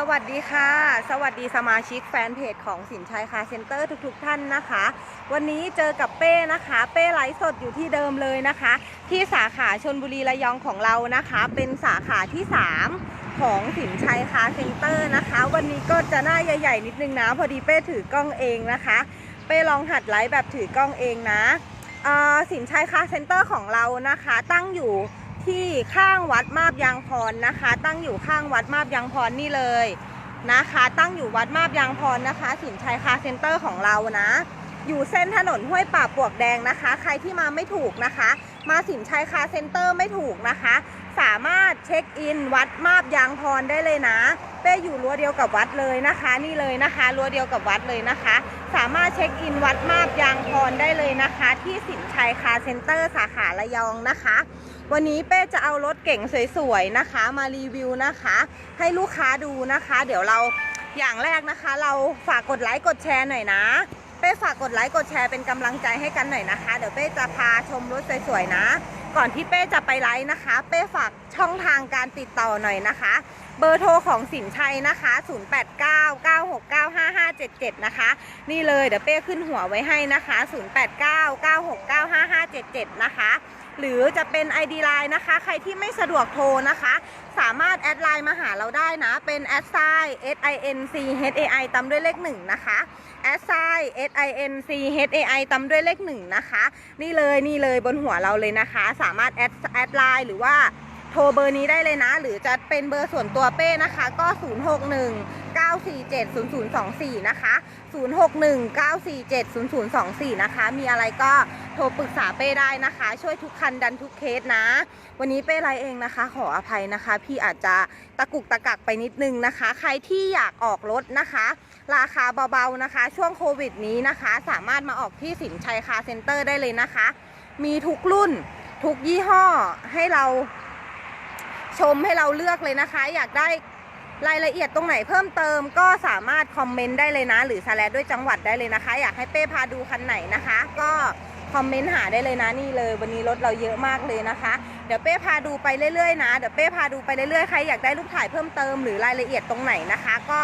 สวัสดีค่ะ สวัสดีสมาชิกแฟนเพจของสินชัยคาเซ็นเตอร์ทุก ๆ ท่านนะคะ วันนี้เจอกับเป้นะคะ เป้ไลฟ์สดอยู่ที่เดิมเลยนะคะ ที่สาขาชนบุรีระยองของเรานะคะ เป็นสาขาที่ 3 ของสินชัยคาเซ็นเตอร์นะคะ วันนี้ก็จะหน้าใหญ่ ๆ นิดนึงนะ พอดีเป้ถือกล้องเองนะคะ เป้ลองหัดไลฟ์แบบถือกล้องเองนะอ่าสินชัยคาเซ็นเตอร์ของเรานะคะ ตั้งอยู่ ที่ข้างวัดมาบยางพรนะคะ ตั้งอยู่ข้างวัดมาบยางพรนี่เลยนะคะ ตั้งอยู่วัดมาบยางพรนะคะสินชัยคาร์เซ็นเตอร์ของเรานะ อยู่เส้นถนนห้วยป่าปวกแดงนะคะ ใครที่มาไม่ถูกนะคะ มาสินชัยคาร์เซ็นเตอร์ไม่ถูกนะคะ สามารถเช็คอินวัดมาบยางพรได้เลยนะเป้อยู่รั้วเดียวกับวัดเลยนะคะ นี่เลยนะคะรั้วเดียวกับวัดเลยนะคะ สามารถเช็คอินวัดมาบยางพรได้เลยนะคะ ที่สินชัยคาร์เซ็นเตอร์สาขาระยองนะคะ วันนี้เป้จะเอารถเก่งสวยๆนะคะ มารีวิวนะคะ ให้ลูกค้าดูนะคะ เดี๋ยวเราอย่างแรกนะคะ เราฝากกดไลค์กดแชร์หน่อยนะเป้ฝากกดไลค์กดแชร์เป็นกำลังใจให้กันหน่อยนะคะ เดี๋ยวเป้จะพาชมรถสวยๆนะ ก่อนที่เป้จะไปไลฟ์นะคะ เป้ฝากช่องทางการติดต่อหน่อยนะคะ เบอร์โทรของสินชัยนะคะ 0899695577 นะคะ นี่เลยเดี๋ยวเป้ขึ้นหัวไว้ให้นะคะ 0899695577 นะคะ หรือจะเป็น ID Line นะคะ ใครที่ไม่สะดวกโทรนะคะ สามารถแอดไลน์มาหาเราได้นะ เป็นแอดไซ S I N C H A I ตามด้วยเลขหนึ่งนะคะแอดไซ S I N C H A I ตามด้วยเลขหนึ่งนะคะ นี่เลยนี่เลยบนหัวเราเลยนะคะ สามารถแอดแอดไลน์หรือว่าโทรเบอร์นี้ได้เลยนะ หรือจะเป็นเบอร์ส่วนตัวเป้นะคะ ก็ 061 0024 นะคะ 061 947 0024 นะคะ มีอะไรก็โทรปรึกษาเป้ได้นะคะ ช่วยทุกคันดันทุกเคสนะ วันนี้เป้ไลเองนะคะ ขออภัยนะคะ พี่อาจจะตะกุกตะกักไปนิดนึงนะคะ ใครที่อยากออกรถนะคะ ราคาเบาๆนะคะ ช่วงโควิดนี้นะคะ สามารถมาออกที่สินชัยคาร์เซ็นเตอร์ได้เลยนะคะ มีทุกรุ่นทุกยี่ห้อให้เราชมให้เราเลือกเลยนะคะ อยากได้ รายละเอียดตรงไหนเพิ่มเติมก็สามารถคอมเมนต์ได้เลยนะ หรือสแลดด้วยจังหวัดได้เลยนะคะ อยากให้เป้พาดูคันไหนนะคะ ก็คอมเมนต์หาได้เลยนะนี่เลย วันนี้รถเราเยอะมากเลยนะคะ เดี๋ยวเป้พาดูไปเรื่อยๆนะเดี๋ยวเป้พาดูไปเรื่อยๆใครอยากได้รูปถ่ายเพิ่มเติมหรือรายละเอียดตรงไหนนะคะ ก็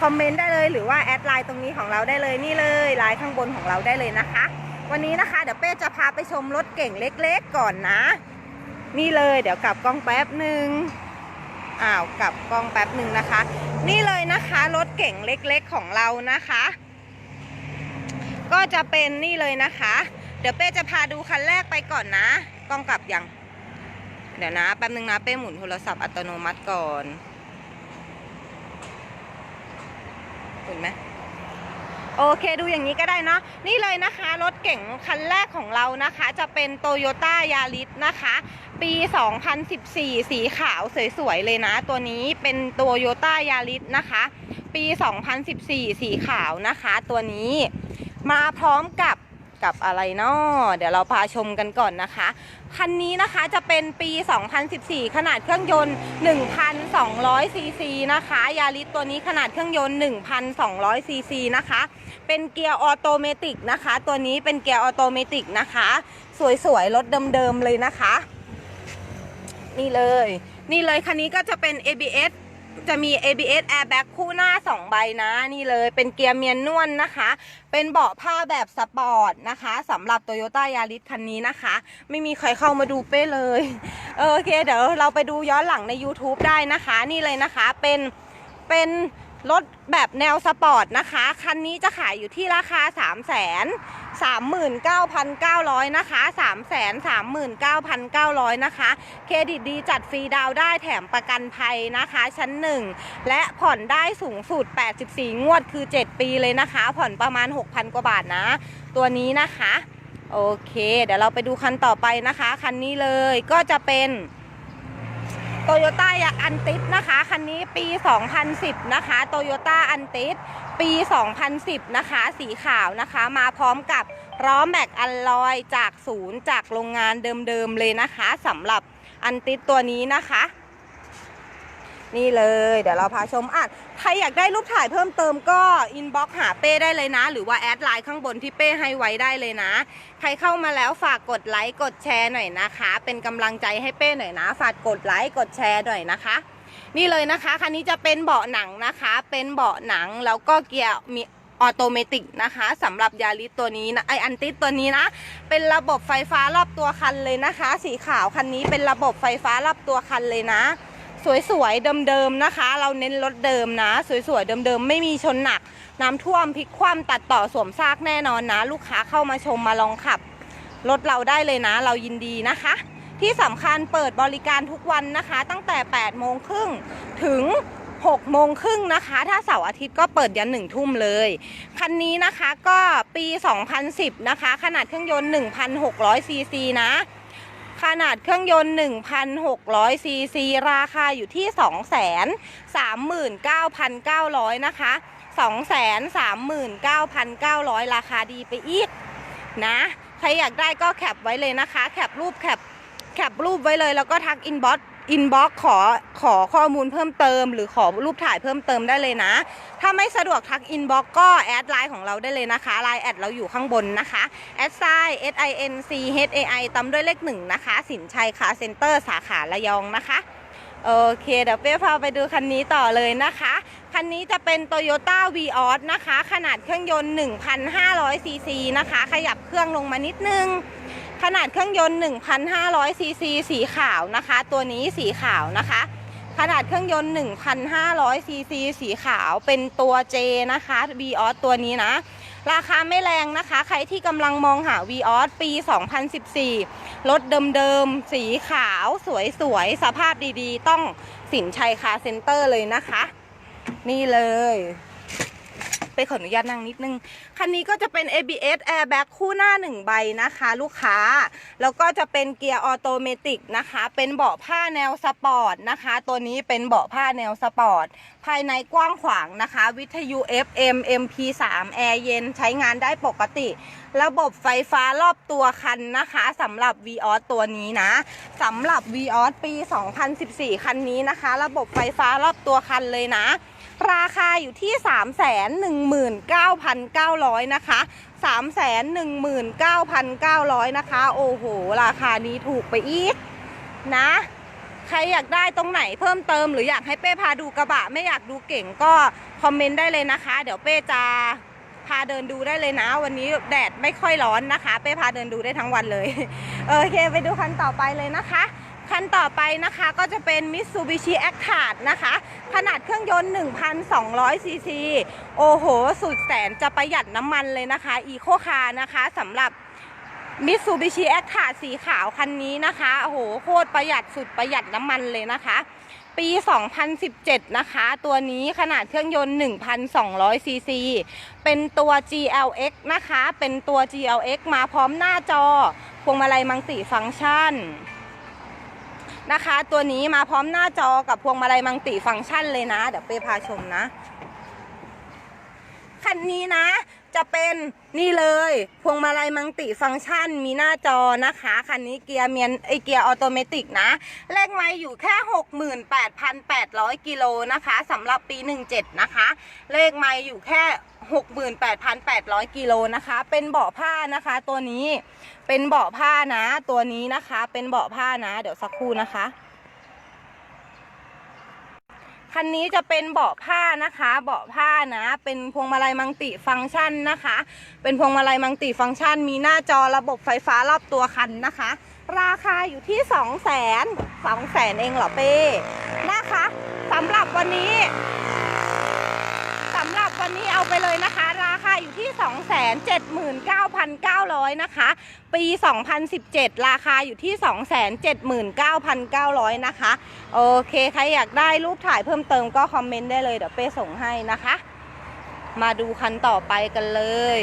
คอมเมนต์ได้เลยหรือว่าแอดไลน์ตรงนี้ของเราได้เลยนี่เลยไลน์ข้างบนของเราได้เลยนะคะ วันนี้นะคะ เดี๋ยวเป้จะพาไปชมรถเก่งเล็ก ๆ ก่อนนะ นี่เลย เดี๋ยวกลับกล้องแป๊บหนึ่ง อ้าวกลับกล้องแป๊บหนึ่งนะคะ นี่เลยนะคะรถเก่งเล็กๆของเรานะคะ ก็จะเป็นนี่เลยนะคะ เดี๋ยวเป้จะพาดูคันแรกไปก่อนนะ กล้องกลับยัง เดี๋ยวนะแป๊บนึงนะเป้หมุนโทรศัพท์อัตโนมัติก่อนเห็นไหม โอเคดูอย่างนี้ก็ได้เนาะนี่เลยนะคะ รถเก่งคันแรกของเรานะคะ จะเป็นโตโยต้ายาริสนะคะ ปี 2014 สีขาวสวยๆเลยนะ ตัวนี้เป็นโตโยต้ายาริสนะคะ ปี 2014 สีขาวนะคะ ตัวนี้มาพร้อมกับ กับอะไรเนาะเดี๋ยวเราพาชมกันก่อนนะคะ คันนี้นะคะจะเป็นปี 2014 ขนาดเครื่องยนต์ 1,200 ซีซีนะคะยาริสตัวนี้ขนาดเครื่องยนต์ 1,200 ซีซีนะคะ เป็นเกียร์ออโตเมติกนะคะ ตัวนี้เป็นเกียร์ออโตเมติกนะคะ สวยๆ รถเดิมๆเลยนะคะ นี่เลย นี่เลยคันนี้ก็จะเป็น ABS จะมี ABS airbag คู่หน้า 2 ใบนะนี่เลยเป็นเกียร์เมียนนวลนะคะ เป็นเบาะผ้าแบบสปอร์ตนะคะสำหรับ Toyota Yaris คันนี้นะคะ ไม่มีใครเข้ามาดูเป้เลยโอเคเดี๋ยวเราไปดูย้อนหลังใน YouTube ได้นะคะ นี่เลยนะคะเป็นเป็น รถแบบแนวสปอร์ตนะคะ คันนี้จะขายอยู่ที่ราคา3 0 0 0 0 39,900 นะคะ 339,900 นะคะ เครดิตดีจัดฟรีดาวได้แถมประกันภัยนะคะ ชั้น 1 และผ่อนได้สูงสุด 84 งวดคือ 7 ปีเลยนะคะ ผ่อนประมาณ 6,000 กว่าบาทนะ ตัวนี้นะคะ โอเค เดี๋ยวเราไปดูคันต่อไปนะคะ คันนี้เลยก็จะเป็น โตโยต้าอันติสนะคะ คันนี้ปี 2010 นะคะโตโยต้าอันติสปี 2010 นะคะ สีขาวนะคะ มาพร้อมกับล้อแม็กอัลลอยจากศูนย์จากโรงงานเดิมๆเลยนะคะสำหรับอันติสตัวนี้นะคะ นี่เลย เดี๋ยวเราพาชมอะใครอยากได้รูปถ่ายเพิ่มเติมก็อินบ็อกหาเป้ได้เลยนะ หรือว่าแอดไลน์ข้างบนที่เป้ให้ไว้ได้เลยนะ ใครเข้ามาแล้วฝากกดไลค์กดแชร์หน่อยนะคะ เป็นกำลังใจให้เป้หน่อยนะ ฝากกดไลค์กดแชร์หน่อยนะคะ นี่เลยนะคะคันนี้จะเป็นเบาะหนังนะคะ เป็นเบาะหนังแล้วก็เกียร์มีออโตเมติกนะคะสำหรับยาริสตัวนี้นะไออันติสตัวนี้นะ เป็นระบบไฟฟ้ารอบตัวคันเลยนะคะ สีขาวคันนี้เป็นระบบไฟฟ้ารอบตัวคันเลยนะ สวยๆเดิมๆนะคะ เราเน้นรถเดิมนะ สวยๆเดิมๆไม่มีชนหนัก น้ำท่วมพลิกคว่ำตัดต่อสวมซากแน่นอนนะ ลูกค้าเข้ามาชมมาลองขับรถเราได้เลยนะ เรายินดีนะคะ ที่สำคัญเปิดบริการทุกวันนะคะ ตั้งแต่ 8 โมงครึ่งถึง6โมงครึ่งนะคะ ถ้าเสาร์อาทิตย์ก็เปิดยันหนึ่งทุ่มเลย คันนี้นะคะก็ปี 2010 นะคะ ขนาดเครื่องยนต์ 1,600ซีซีนะ ขนาดเครื่องยนต์ 1,600 ซีซี ราคาอยู่ที่ 239,900 นะคะ 239,900 ราคาดีไปอีกนะ ใครอยากได้ก็แคปไว้เลยนะคะ แคปรูปแคปแคปรูปไว้เลยแล้วก็ทักอินบ็อก อินบ็อกขอขอข้อมูลเพิ่มเติม หรือขอรูปถ่ายเพิ่มเติมได้เลยนะ ถ้าไม่สะดวกทักอินบ็อกก็แอดไลน์ของเราได้เลยนะคะไลน์แอดเราอยู่ข้างบนนะคะแอดไซ S I N C H A I ตามด้วยเลขหนึ่งนะคะ สินชัยคาเซ็นเตอร์สาขาระยองนะคะโอเค เดี๋ยวเป้พาไปดูคันนี้ต่อเลยนะคะ คันนี้จะเป็น Toyota v ีออนะคะ ขนาดเครื่องยนต์ 1,500ซีซีนะคะ ขยับเครื่องลงมานิดนึง ขนาดเครื่องยนต์ 1,500 ซีซีสีขาวนะคะ ตัวนี้สีขาวนะคะ ขนาดเครื่องยนต์ 1,500 ซีซีสีขาวเป็นตัว J นะคะ v ีออตัวนี้นะ ราคาไม่แรงนะคะ ใครที่กำลังมองหา v ีออปี 2014 รถเดิมๆ สีขาว สวยๆ สภาพดีๆ ต้องสินชัยคาร์เซ็นเตอร์เลยนะคะ นี่เลย ไปขออนุญาตนั่งนิดนึง คันนี้ก็จะเป็น ABS airbag คู่หน้า 1 ใบนะคะ ลูกค้า แล้วก็จะเป็นเกียร์ออโตเมติกนะคะ เป็นเบาะผ้าแนวสปอร์ตนะคะ ตัวนี้เป็นเบาะผ้าแนวสปอร์ต ภายในกว้างขวางนะคะ วิทยุ FM MP3 แอร์เย็นใช้งานได้ปกติ ระบบไฟฟ้ารอบตัวคันนะคะสำหรับ v ีออตัวนี้นะสำหรับ v ีออปี 2014 คันนี้นะคะ ระบบไฟฟ้ารอบตัวคันเลยนะ ราคาอยู่ที่ 319,900 นะคะ 319,900 นะคะ โอ้โห ราคานี้ถูกไปอีกนะ ใครอยากได้ตรงไหนเพิ่มเติมหรืออยากให้เป้พาดูกระบะ ไม่อยากดูเก่งก็คอมเมนต์ได้เลยนะคะ เดี๋ยวเป้จะพาเดินดูได้เลยนะ วันนี้แดดไม่ค่อยร้อนนะคะ เป้พาเดินดูได้ทั้งวันเลย โอเค ไปดูคันต่อไปเลยนะคะ คันต่อไปนะคะก็จะเป็น Mitsubishi a c t a r นะคะ ขนาดเครื่องยนต์ 1,200 ซีซี โอ้โห สุดแสนจะประหยัดน้ำมันเลยนะคะอีโคคาร์นะคะสำหรับ Mitsubishi a c t a r สีขาวคันนี้นะคะโอ้โหโคตรประหยัดสุดประหยัดน้ำมันเลยนะคะ ปี 2017 นะคะ ตัวนี้ขนาดเครื่องยนต์ 1,200 ซีซี เป็นตัว GLX นะคะ เป็นตัว GLX มาพร้อมหน้าจอ พวงมาลัยมังติฟังก์ชัน นะคะ ตัวนี้มาพร้อมหน้าจอกับพวงมาลัยมังติฟังก์ชันเลยนะ เดี๋ยวเป้พาชมนะ คันนี้นะ จะเป็นนี่เลยพวงมาลัยมังติฟังก์ชันมีหน้าจอนะคะ คันนี้เกียร์เมียนไอเกียร์ออโตเมติกนะเลขไม่อยู่แค่ 68,800 กิโลนะคะสำหรับปี 17 นะคะ เลขไม่อยู่แค่ 68,800 กิโลนะคะ เป็นเบาะผ้านะคะ ตัวนี้เป็นเบาะผ้านะ ตัวนี้นะคะ เป็นเบาะผ้านะ เดี๋ยวสักครู่นะคะ คันนี้จะเป็นเบาะผ้านะคะ เบาะผ้านะ เป็นพวงมาลัยมังติฟังก์ชันนะคะ เป็นพวงมาลัยมังติฟังก์ชัน มีหน้าจอระบบไฟฟ้ารอบตัวคันนะคะ ราคาอยู่ที่ 2 0 0 0 0 0 2 0 0 0 0 เองเหรอเป้นะคะสำหรับวันนี้สำหรับวันนี้เอาไปเลยนะคะาอยู่ที่ 279,900 นะคะ ปี 2017 ราคาอยู่ที่ 279,900 นะคะ โอเค ใครอยากได้รูปถ่ายเพิ่มเติมก็คอมเมนต์ได้เลย เดี๋ยวเป้ส่งให้นะคะ มาดูคันต่อไปกันเลย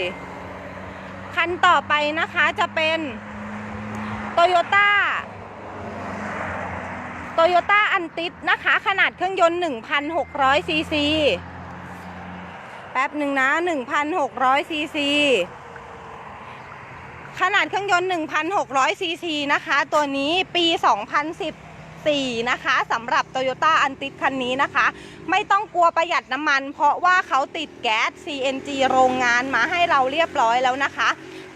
คันต่อไปนะคะจะเป็นโตโยต้าโตโยต้าอันติสนะคะ ขนาดเครื่องยนต์ 1,600ซีซี แป๊บหนึ่งนะ 1,600ซีซีขนาดเครื่องยนต์ 1,600 ซีซีนะคะ ตัวนี้ปี 2014 นะคะสำหรับ Toyota a n t i s คันนี้นะคะ ไม่ต้องกลัวประหยัดน้ำมัน เพราะว่าเขาติดแก๊ส CNG โรงงานมาให้เราเรียบร้อยแล้วนะคะ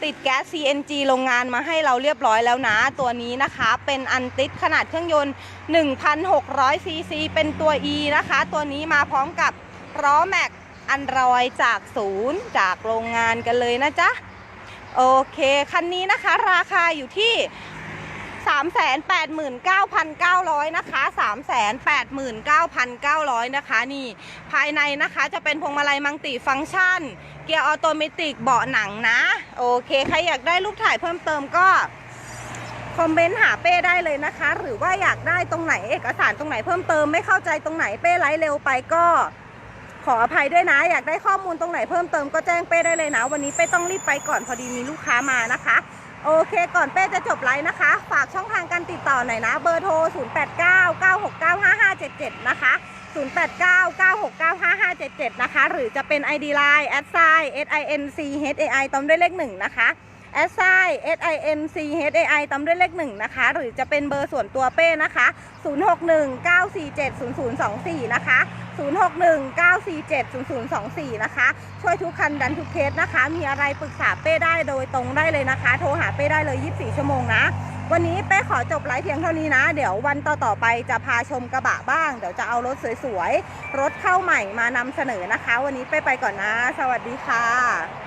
ติดแก๊ส CNG โรงงานมาให้เราเรียบร้อยแล้วนะ ตัวนี้นะคะเป็นอันติดขนาดเครื่องยนต์ 1,600 ซีซี เป็นตัว E นะคะ ตัวนี้มาพร้อมกับล้อแม็ก อันรอยจากศูนย์จากโรงงานกันเลยนะจ๊ะ โอเค คันนี้นะคะราคาอยู่ที่ 389,900 นะคะ 389,900 นะคะ นี่ ภายในนะคะจะเป็นพวงมาลัยมังติฟังก์ชัน เกียร์ออโตเมติกเบาะหนังนะ โอเค ใครอยากได้รูปถ่ายเพิ่มเติมก็คอมเมนต์หาเป้ได้เลยนะคะ หรือว่าอยากได้ตรงไหนเอกสารตรงไหนเพิ่มเติมไม่เข้าใจตรงไหนเป้ไลฟ์เร็วไปก็ ขออภัยด้วยนะ อยากได้ข้อมูลตรงไหนเพิ่มเติมก็แจ้งเป้ได้เลยนะ วันนี้เป้ต้องรีบไปก่อนพอดีมีลูกค้ามานะคะ โอเคก่อนเป้จะจบไลฟ์นะคะ ฝากช่องทางการติดต่อหน่อยนะ เบอร์โทร 0899695577 นะคะ 0899695577 นะคะ หรือจะเป็น ID Line แอดไซ S I N C H A I ตอมด้วยเลขหนึ่งนะคะ แอดไซ S I N C H A I ต้อมด้วยเลขหนึ่งนะคะ หรือจะเป็นเบอร์ส่วนตัวเป้นะคะ 0619470024 นะคะ 0619470024 นะคะ ช่วยทุกคันดันทุกเคสนะคะ มีอะไรปรึกษาเป้ได้โดยตรงได้เลยนะคะ โทรหาเป้ได้เลย 24 ชั่วโมงนะ วันนี้เป้ขอจบไลฟ์เพียงเท่านี้นะ เดี๋ยววันต่อๆไปจะพาชมกระบะบ้าง เดี๋ยวจะเอารถสวยๆ รถเข้าใหม่มานำเสนอนะคะ วันนี้เป้ไปก่อนนะ สวัสดีค่ะ